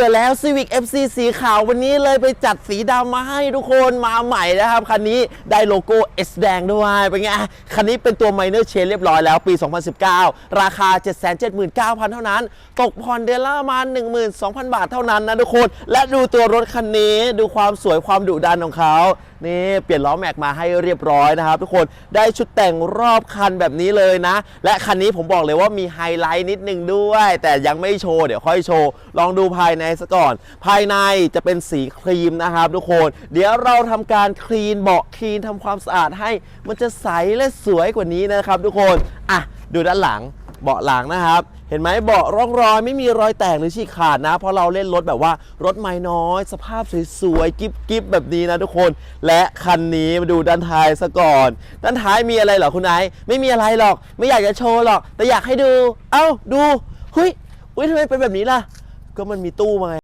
เจอแล้ว Civic FC สีขาววันนี้เลยไปจัดสีดำมาให้ทุกคนมาใหม่นะครับ คันนี้ได้โลโก้ S แดงด้วย เป็นไง คันนี้เป็นตัว Minor Change เรียบร้อยแล้วปี 2019 ราคา 779,000 เท่านั้น ตกผ่อนเดือนละประมาณ12,000 บาทเท่านั้นนะทุกคน และดูตัวรถคันนี้ดูความสวยความดุดันของเขานี่เปลี่ยนล้อแม็กมาให้เรียบร้อยนะครับ ทุกคนได้ชุดแต่งรอบคันแบบนี้เลยนะ และคันนี้ผมบอกเลยว่ามีไฮไลท์นิดนึงด้วย แต่ยังไม่โชว์เดี๋ยวค่อยโชว์ลองดูภายในซะก่อน ภายในจะเป็นสีครีมนะครับทุกคน เดี๋ยวเราทำการคลีนเบาะคลีนทำความสะอาดให้ มันจะใสและสวยกว่านี้นะครับ ทุกคนอะดูด้านหลังเบาะหลังนะครับเห็นไหมเบาะร่องรอยไม่มีรอยแตกหรือฉีกขาดนะ เพราะเราเล่นรถแบบว่ารถไม่น้อย สภาพสวยๆกิ๊บกิบแบบนี้นะทุกคน และคันนี้มาดูด้านท้ายซะก่อน ด้านท้ายมีอะไรเหรอคุณไอซ์ไม่มีอะไรหรอก ไม่อยากจะโชว์หรอก แต่อยากให้ดู เอ้าดูเฮ้ยอุ้ยทำไมเป็นแบบนี้ล่ะ ก็มันมีตู้มาไง